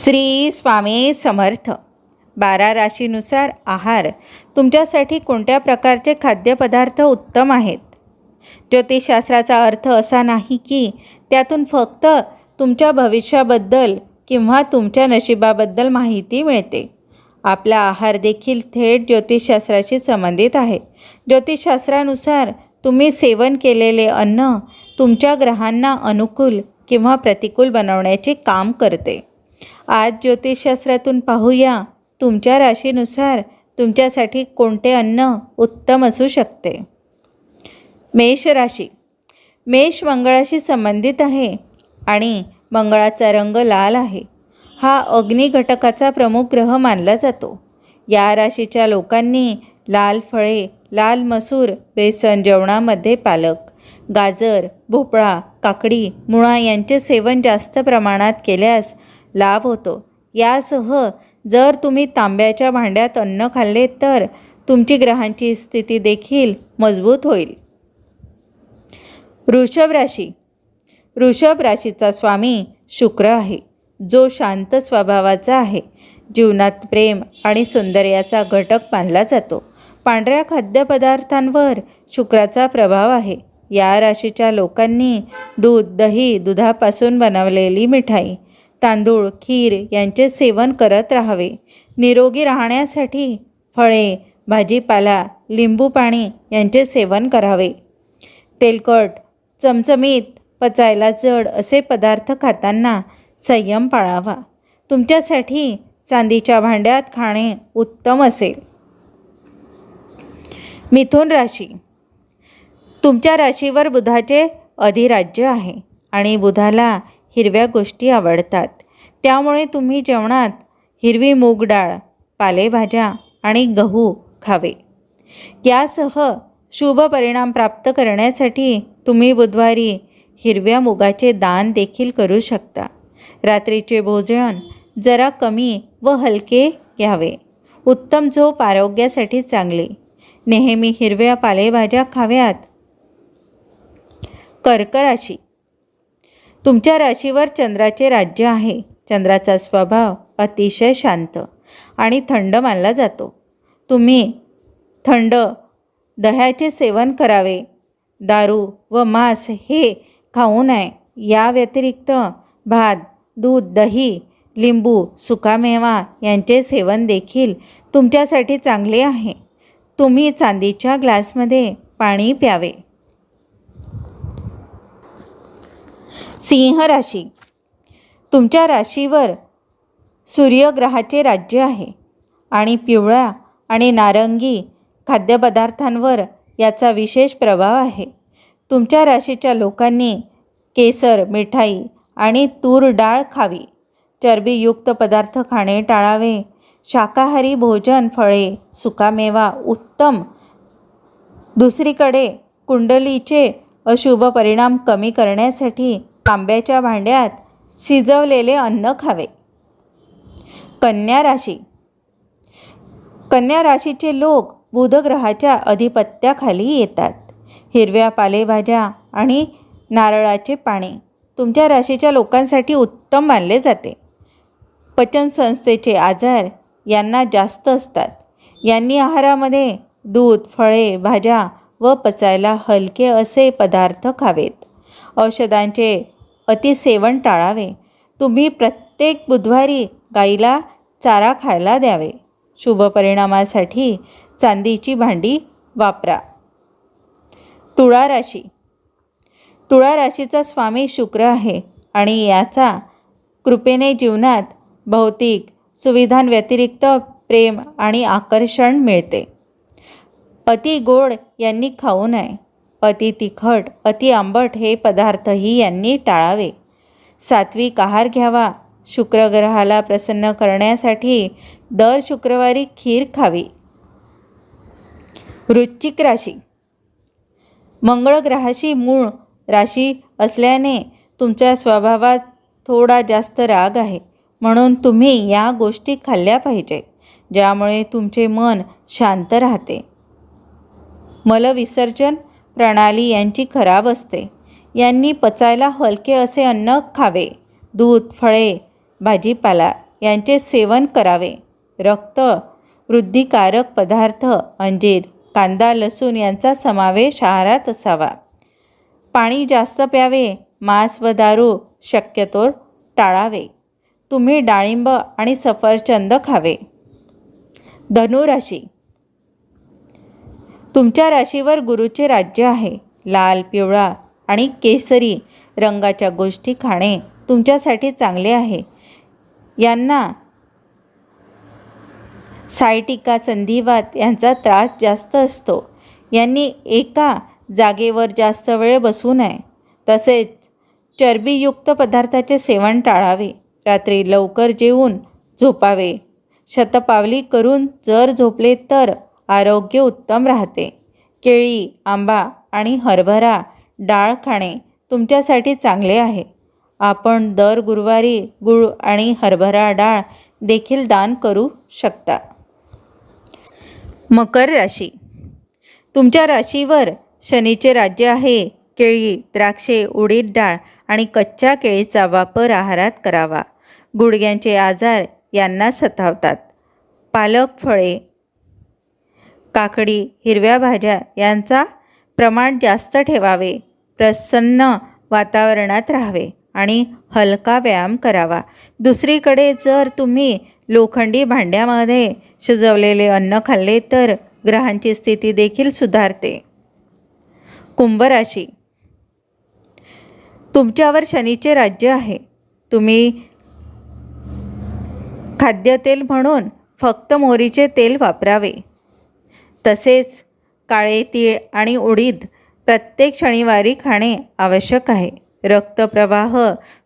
श्री स्वामी समर्थ. बारा राशीनुसार आहार. तुमच्यासाठी कोणत्या प्रकारचे खाद्यपदार्थ उत्तम आहेत? ज्योतिषशास्त्राचा अर्थ असा नाही की त्यातून फक्त तुमच्या भविष्याबद्दल किंवा तुमच्या नशिबाबद्दल माहिती मिळते. आपला आहार देखील थेट ज्योतिषशास्त्राशी संबंधित आहे. ज्योतिषशास्त्रानुसार तुम्ही सेवन केलेले अन्न तुमच्या ग्रहांना अनुकूल किंवा प्रतिकूल बनवण्याचे काम करते. आज ज्योतिषशास्त्रातून पाहूया. तुमच्या राशीनुसार तुमच्यासाठी कोणते अन्न उत्तम असू शकते? मेष राशी. मेष मंगळाशी संबंधित आहे आणि मंगळाचा रंग लाल आहे. हा अग्नी घटकाचा प्रमुख ग्रह मानला जातो. या राशीच्या लोकांनी लाल फळे लाल मसूर बेसन जेवणामध्ये पालक गाजर भोपळा काकडी मुळा यांचे सेवन जास्त प्रमाणात केल्यास लाभ होतो. यासह जर तुम्ही तांब्याच्या भांड्यात अन्न खाल्ले तर तुमची ग्रहांची स्थिती देखील मजबूत होईल. वृषभ राशी. वृषभ राशीचा स्वामी शुक्र आहे. जो शांत स्वभावाचा आहे. जीवनात प्रेम आणि सौंदर्याचा घटक मानला जातो. पांढऱ्या खाद्यपदार्थांवर शुक्राचा प्रभाव आहे. या राशीच्या लोकांनी दूध दही दुधापासून बनवलेली मिठाई तांदूळ खीर यांचे सेवन करत राहावे. निरोगी राहण्यासाठी फळे भाजीपाला लिंबू पाणी यांचे सेवन करावे. तेलकट चमचमीत पचायला जड असे पदार्थ खाताना संयम पाळावा. तुमच्यासाठी चांदीच्या भांड्यात खाणे उत्तम असेल. मिथुन राशी. तुमच्या राशीवर बुधाचे अधिराज्य आहे आणि बुधाला हिरव्या गोष्टी आवडतात. त्यामुळे तुम्ही जेवणात हिरवी मूग डाळ पालेभाज्या आणि गहू खावे. यासह शुभ परिणाम प्राप्त करण्यासाठी तुम्ही बुधवारी हिरव्या मुगाचे दान देखील करू शकता. रात्रीचे भोजन जरा कमी व हलके घ्यावे. उत्तम झोप आरोग्यासाठी चांगली. नेहमी हिरव्या पालेभाज्या खाव्यात. कर्कराशी तुमच्या राशीवर चंद्राचे राज्य आहे. चंद्राचा स्वभाव अतिशय शांत आणि थंड मानला जातो. तुम्ही थंड दह्याचे सेवन करावे. दारू व मांस हे खाऊ नये. या व्यतिरिक्त भात दूध दही लिंबू सुकामेवा यांचे सेवन देखील तुमच्यासाठी चांगले आहे. तुम्ही चांदीच्या ग्लासमध्ये पाणी प्यावे. सिंह राशी. तुमच्या राशीवर सूर्यग्रहाचे राज्य आहे आणि पिवळ्या आणि नारंगी खाद्यपदार्थांवर याचा विशेष प्रभाव आहे. तुमच्या राशीच्या लोकांनी केसर मिठाई आणि तूर डाळ खावी. चरबीयुक्त पदार्थ खाणे टाळावे. शाकाहारी भोजन फळे सुकामेवा उत्तम. दुसरीकडे कुंडलीचे अशुभ परिणाम कमी करण्यासाठी तांब्याच्या भांड्यात शिजवलेले अन्न खावे. कन्या राशी. कन्या राशीचे लोक बुधग्रहाच्या अधिपत्याखाली येतात. हिरव्या पालेभाज्या आणि नारळाचे पाणी तुमच्या राशीच्या लोकांसाठी उत्तम मानले जाते. पचनसंस्थेचे आजार यांना जास्त असतात. यांनी आहारामध्ये दूध फळे भाज्या व पचायला हलके असे पदार्थ खावेत. औषधांचे अतिसेवन टाळावे. तुम्ही प्रत्येक बुधवारी गाईला चारा खायला द्यावे. शुभ परिणामासाठी चांदीची भांडी वापरा. तुळा राशी. तुळा राशीचा स्वामी शुक्र आहे आणि याचा कृपेने जीवनात भौतिक सुविधांव्यतिरिक्त प्रेम आणि आकर्षण मिळते. अति गोड यांनी खाऊ नये. अति तिखट अति आंबट हे पदार्थही यांनी टाळावे. सात्विक आहार घ्यावा. शुक्रग्रहाला प्रसन्न करण्यासाठी दर शुक्रवारी खीर खावी. वृश्चिक राशी. मंगळ ग्रहाशी मूळ राशी असल्याने तुमच्या स्वभावात थोडा जास्त राग आहे. म्हणून तुम्ही या गोष्टी खाल्ल्या पाहिजे ज्यामुळे तुमचे मन शांत राहते. मलविसर्जन. प्रणाली यांची खराब असते. यांनी पचायला हलके असे अन्न खावे. दूध फळे भाजीपाला यांचे सेवन करावे. रक्त वृद्धिकारक पदार्थ अंजीर कांदा लसूण यांचा समावेश आहारात असावा. पाणी जास्त प्यावे. मांस व दारू शक्यतोवर टाळावे. तुम्ही डाळिंब आणि सफरचंद खावे. धनुराशी तुमच्या राशीवर गुरुचे राज्य आहे. लाल पिवळा आणि केसरी रंगाच्या गोष्टी खाणे तुमच्यासाठी चांगले आहे. यांना सायटिका संधिवात यांचा त्रास जास्त असतो. यांनी एका जागेवर जास्त वेळ बसू नये. तसेच चरबीयुक्त पदार्थाचे सेवन टाळावे. रात्री लवकर जेवून झोपावे. शतपावली करून जर झोपले तर आरोग्य उत्तम राहते. केळी आंबा आणि हरभरा डाळ खाणे तुमच्यासाठी चांगले आहे. आपण दर गुरुवारी गुळ आणि हरभरा डाळ देखील दान करू शकता. मकर राशी. तुमच्या राशीवर शनीचे राज्य आहे. केळी द्राक्षे उडीद डाळ आणि कच्च्या केळीचा वापर आहारात करावा. गुडघ्यांचे आजार यांना सतावतात. पालक फळे काकडी हिरव्या भाज्या यांचा प्रमाण जास्त ठेवावे. प्रसन्न वातावरणात राहावे आणि हलका व्यायाम करावा. दुसरीकडे जर तुम्ही लोखंडी भांड्यामध्ये शिजवलेले अन्न खाल्ले तर ग्रहांची स्थिती देखील सुधारते. कुंभराशी. तुमच्यावर शनीचे राज्य आहे. तुम्ही खाद्यतेल म्हणून फक्त मोहरीचे तेल वापरावे. तसेच काळे तीळ आणि उडीद प्रत्येक शनिवारी खाणे आवश्यक आहे. रक्तप्रवाह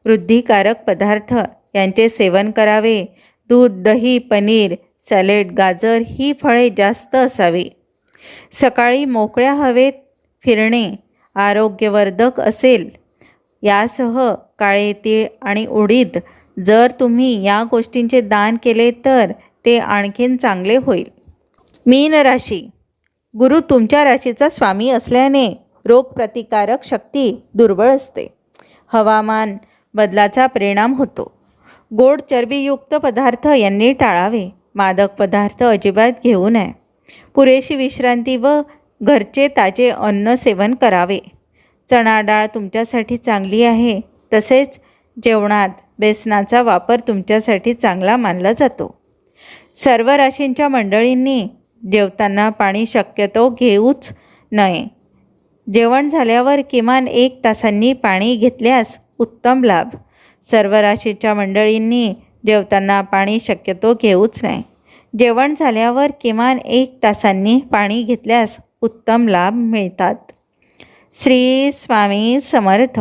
वृद्धिकारक पदार्थ यांचे सेवन करावे. दूध दही पनीर सॅलेड गाजर ही फळे जास्त असावी. सकाळी मोकळ्या हवेत फिरणे आरोग्यवर्धक असेल. यासह काळे तीळ आणि उडीद जर तुम्ही या गोष्टींचे दान केले तर ते आणखीन चांगले होईल. मीन राशी. गुरु तुमच्या राशीचा स्वामी असल्याने रोगप्रतिकारक शक्ती दुर्बळ असते. हवामान बदलाचा परिणाम होतो. गोड चरबीयुक्त पदार्थ यांनी टाळावे. मादक पदार्थ अजिबात घेऊ नये. पुरेशी विश्रांती व घरचे ताजे अन्न सेवन करावे. चणा डाळ तुमच्यासाठी चांगली आहे. तसेच जेवणात बेसनाचा वापर तुमच्यासाठी चांगला मानला जातो. सर्व राशींच्या मंडळींनी जेवताना पाणी शक्यतो घेऊच नये. जेवण झाल्यावर किमान एक तासांनी पाणी घेतल्यास उत्तम लाभ. सर्व राशीच्या मंडळींनी जेवताना पाणी शक्यतो घेऊच नये. जेवण झाल्यावर किमान एक तासांनी पाणी घेतल्यास उत्तम लाभ मिळतात. श्री स्वामी समर्थ.